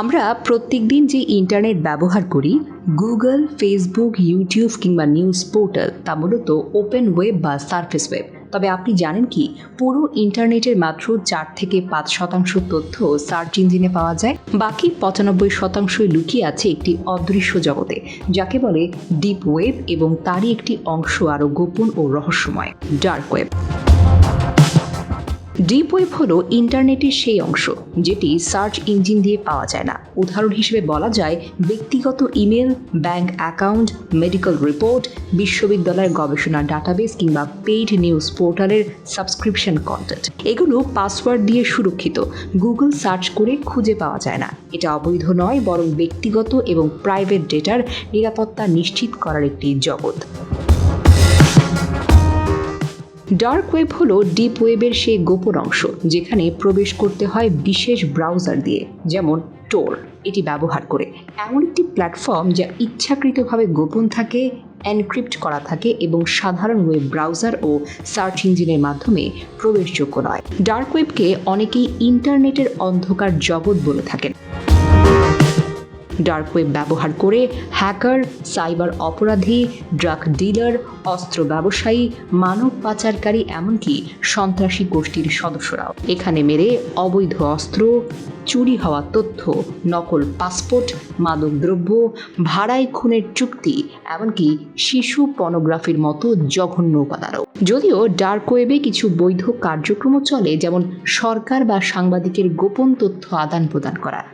আমরা প্রত্যেকদিন যে ইন্টারনেট ব্যবহার করি গুগল ফেসবুক ইউটিউব কিংবা নিউজ পোর্টাল তা মূলত ওপেন ওয়েব বা সার্ফেস ওয়েব তবে আপনি জানেন কি, পুরো ইন্টারনেটের মাত্র চার থেকে পাঁচ শতাংশ তথ্য সার্চ ইঞ্জিনে পাওয়া যায়। বাকি পঁচানব্বই শতাংশই লুকিয়ে আছে একটি অদৃশ্য জগতে, যাকে বলে ডিপ ওয়েব এবং তারই একটি অংশ আরও গোপন ও রহস্যময় ডার্ক ওয়েব ডিপ ওয়েব হলো ইন্টারনেটের সেই অংশ যেটি সার্চ ইঞ্জিন দিয়ে পাওয়া যায় না। উদাহরণ হিসেবে বলা যায়, ব্যক্তিগত email, bank account, medical report, বিশ্ববিদ্যালয়ের গবেষণা ডাটাবেস কিংবা পেইড নিউজ পোর্টালের সাবস্ক্রিপশন কন্টেন্ট এগুলো পাসওয়ার্ড দিয়ে সুরক্ষিত। গুগল সার্চ করে খুঁজে পাওয়া যায় না। এটা অবৈধ নয়, বরং ব্যক্তিগত এবং প্রাইভেট ডেটার নিরাপত্তা নিশ্চিত করার একটি জগৎ। ডার্ক ওয়েব হলো ডিপ ওয়েবের সেই গোপন অংশ, যেখানে প্রবেশ করতে হয় বিশেষ ব্রাউজার দিয়ে, যেমন টোর, এটি ব্যবহার করে। এমন একটি প্ল্যাটফর্ম যা ইচ্ছাকৃতভাবে গোপন থাকে, এনক্রিপ্ট করা থাকে এবং সাধারণ ওয়েব ব্রাউজার ও সার্চ ইঞ্জিনের মাধ্যমে প্রবেশযোগ্য নয়। ডার্ক ওয়েবকে অনেকেই ইন্টারনেটের অন্ধকার জগৎ বলে থাকেন। ডার্ক ওয়েব ব্যবহার করে হ্যাকার, সাইবার অপরাধী, ড্রাগ ডিলার, অস্ত্র ব্যবসায়ী, মানব পাচারকারী এমনকি সন্ত্রাসী গোষ্ঠীর সদস্যরাও। এখানে মেরে অবৈধ অস্ত্র, চুরি হওয়া তথ্য, নকল পাসপোর্ট, মাদকদ্রব্য, ভাড়ায় খুনের চুক্তি, এমনকি শিশু পর্নোগ্রাফির মতো জঘন্য উপাদানও। যদিও ডার্ক ওয়েবে কিছু বৈধ কার্যক্রমও চলে, যেমন সরকার বা সাংবাদিকের গোপন তথ্য আদান প্রদান করা।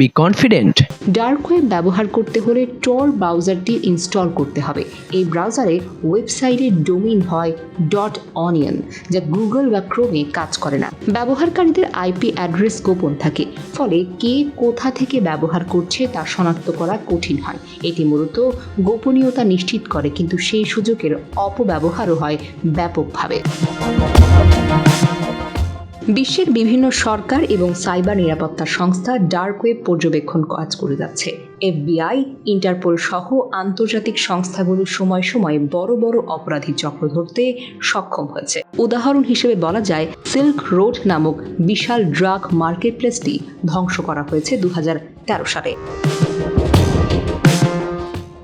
be confident dark web ব্যবহার করতে হলে টর ব্রাউজারটি ইনস্টল করতে হবে। এই ব্রাউজারে ওয়েবসাইটের ডোমিন হয়. ডট অনিয়ন যা গুগল বা ক্রোমে কাজ করে না। ব্যবহারকারীদের আইপি অ্যাড্রেস গোপন থাকে, ফলে কে কোথা থেকে ব্যবহার করছে তা শনাক্ত করা কঠিন হয়। এটি মূলত গোপনীয়তা নিশ্চিত করে, কিন্তু সেই সুযোগের অপব্যবহারও হয় ব্যাপকভাবে। বিশ্বের বিভিন্ন সরকার এবং সাইবার নিরাপত্তা সংস্থা ডার্ক ওয়েব পর্যবেক্ষণ কাজ করে যাচ্ছে। এফবিআই, ইন্টারপোল সহ আন্তর্জাতিক সংস্থাগুলো সময় সময় বড় বড় অপরাধী চক্র ধরতে সক্ষম হয়েছে। উদাহরণ হিসেবে বলা যায়, সিল্ক রোড নামক বিশাল ড্রাগ মার্কেটপ্লেসটি ধ্বংস করা হয়েছে দু হাজার তেরো সালে।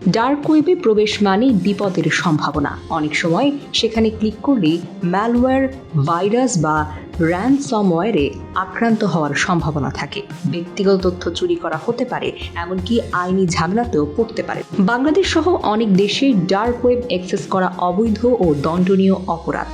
ডার্ক ওয়েবে প্রবেশ মানেই বিপদের সম্ভাবনা। অনেক সময় সেখানে ক্লিক করলেই ম্যালওয়্যার ভাইরাস বা র্যানসমওয়্যারে আক্রান্ত হওয়ার সম্ভাবনা থাকে। ব্যক্তিগত তথ্য চুরি করা হতে পারে, এমনকি আইনি ঝামেলাতেও পড়তে পারে। বাংলাদেশ সহ অনেক দেশে ডার্ক ওয়েব অ্যাক্সেস করা অবৈধ ও দণ্ডনীয় অপরাধ।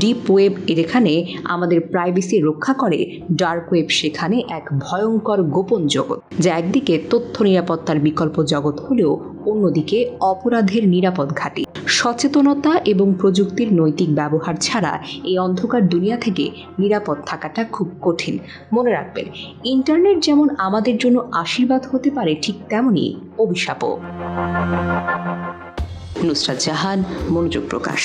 ডিপ ওয়েব এখানে আমাদের প্রাইভেসি রক্ষা করে, ডার্ক ওয়েব সেখানে এক ভয়ঙ্কর গোপন জগৎ, যা একদিকে তথ্য নিরাপত্তার বিকল্প জগৎ হলেও অন্যদিকে অপরাধের নিরাপদ ঘাঁটি। সচেতনতা এবং প্রযুক্তির নৈতিক ব্যবহার ছাড়া এই অন্ধকার দুনিয়া থেকে নিরাপদ থাকাটা খুব কঠিন। মনে রাখবেন, ইন্টারনেট যেমন আমাদের জন্য আশীর্বাদ হতে পারে ঠিক তেমনই অভিশাপও। নুসরাত জাহান, মনোযোগ প্রকাশ।